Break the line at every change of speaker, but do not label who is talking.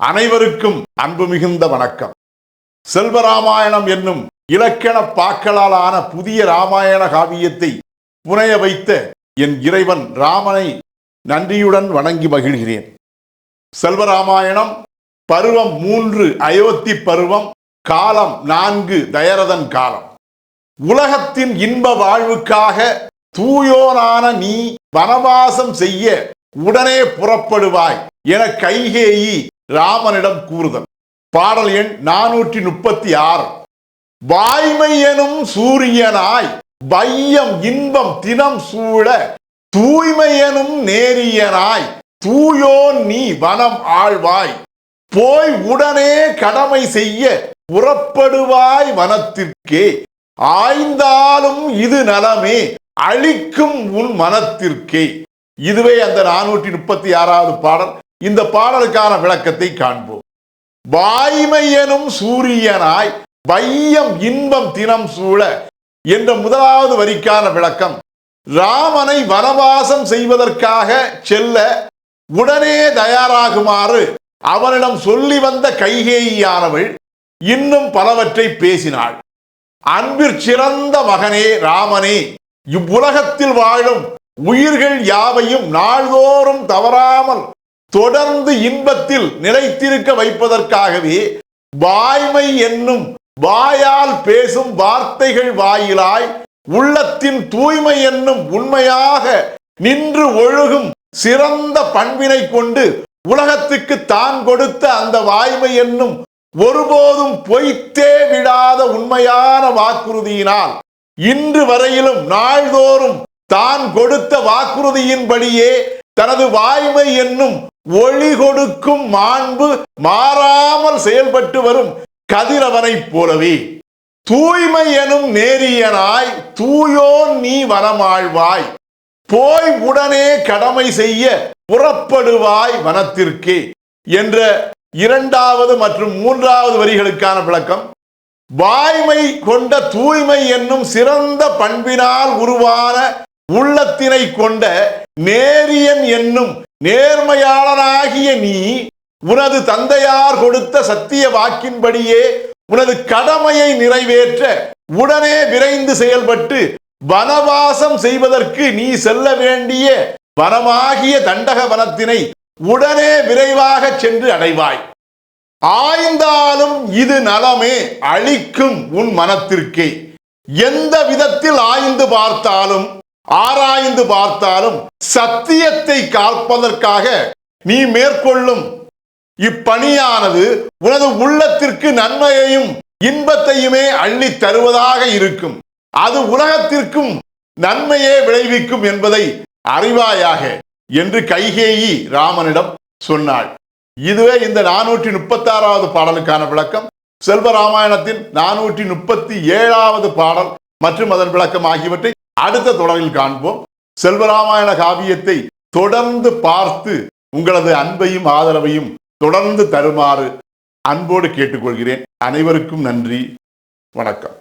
அனைவருக்கும் அன்பு மிகுந்த வணக்கம். செல்வராமாயணம் என்னும் இலக்கண பாக்களால் ஆன புதிய ராமாயண காவியத்தை புனைய வைத்த என் இறைவன் ராமனை நன்றியுடன் வணங்கி மகிழ்கிறேன். செல்வராமாயணம் பருவம் மூன்று அயோத்தி பருவம் காலம் நான்கு தயரதன் காலம். உலகத்தின் இன்ப வாழ்வுக்காக தூயோனான நீ வனவாசம் செய்ய உடனே புறப்படுவாய் என கைகேயி ராமனிடம் கூறுதல். பாடல் எண் நானூற்றி முப்பத்தி ஆறு வாய்மை எனும் சூரியனாய் பையம் இன்பம் தினம் சூழ தூய்மை எனும் நேரியனாய் தூயோன் நீ வனம் ஆழ்வாய். போய் உடனே கடமை செய்ய புறப்படுவாய் வனத்திற்கே. ஆய்ந்தாலும் இது நலமே அழிக்கும் உன் மனத்திற்கே. இதுவே அந்த நானூற்றி முப்பத்தி ஆறாவது பாடல். இந்த பாடலுக்கான விளக்கத்தை காண்போம். வாய்மை எனும் சூரியனாய் வையம் இன்பம் தினம் சூழ என்ற முதலாவது வரிக்கான விளக்கம் ராமனை வனவாசம் செய்வதற்காக செல்ல உடனே தயாராகுமாறு அவனிடம் சொல்லி வந்த கைகேயானவள் இன்னும் பலவற்றை பேசினாள். அன்பிற் சிறந்த மகனே ராமனே இவ்வுலகத்தில் வாழும் உயிர்கள் யாவையும் நாள்தோறும் தவறாமல் தொடர்ந்து இன்பத்தில் நிலைத்திருக்க வைப்பதற்காகவே வாய்மை என்னும் வாயால் பேசும் வார்த்தைகள் வாயிலாய் உள்ளத்தின் தூய்மை என்னும் உண்மையாக நின்று ஒழுகும் சிறந்த பண்பினை கொண்டு உலகத்துக்கு தான் கொடுத்த அந்த வாய்மை என்னும் ஒருபோதும் பொய்த்தே விடாத உண்மையான வாக்குறுதியினால் இன்று வரையிலும் நாள்தோறும் தான் கொடுத்த வாக்குறுதியின்படியே தனது வாய்மை என்னும் ஒளி கொடுக்கும் மாண்பு மாறாமல் செயல்பட்டு வரும் கதிரவனைப் போலவே. தூய்மை எனும் நேரியனாய் தூயோன் நீ வனமாழ்வாய். போய் உடனே கடமை செய்ய புறப்படுவாய் வனத்திற்கே என்ற இரண்டாவது மற்றும் மூன்றாவது வரிகளுக்கான விளக்கம். வாய்மை கொண்ட தூய்மை என்னும் சிறந்த பண்பினால் உருவான உள்ளத்தினை கொண்ட நேரியன் என்னும் நேர்மையாளராகிய நீ உனது தந்தையார் கொடுத்த சத்திய வாக்கின்படியே உனது கடமையை நிறைவேற்ற உடனே விரைந்து செயல்பட்டு வனவாசம் செய்வதற்கு நீ செல்ல வேண்டிய வனமாகிய தண்டக வனத்தினை உடனே விரைவாக சென்று அடைவாய். ஆய்ந்தாலும் இது நலமே அழிக்கும் உன் மனத்திற்கே. எந்த விதத்தில் ஆய்ந்து பார்த்தாலும் ஆராய்ந்து பார்த்தாலும் சத்தியத்தை காப்பதற்காக நீ மேற்கொள்ளும் இப்பணியானது உனது உள்ளத்திற்கு நன்மையையும் இன்பத்தையுமே அள்ளி தருவதாக இருக்கும். அது உலகத்திற்கும் நன்மையே விளைவிக்கும் என்பதை அறிவாயாக என்று கைகேயி ராமனிடம் சொன்னாள். இதுவே இந்த நானூற்றி முப்பத்தி ஆறாவது பாடலுக்கான விளக்கம். செல்வ ராமாயணத்தின் நானூற்றி முப்பத்தி ஏழாவது பாடல் மற்றும் அதன் விளக்கம் ஆகியவற்றை அடுத்த தொடரில் காண்போம். செல்வராமாயண காவியத்தை தொடர்ந்து பார்த்து உங்களது அன்பையும் ஆதரவையும் தொடர்ந்து தருமாறு அன்போடு கேட்டுக்கொள்கிறேன். அனைவருக்கும் நன்றி. வணக்கம்.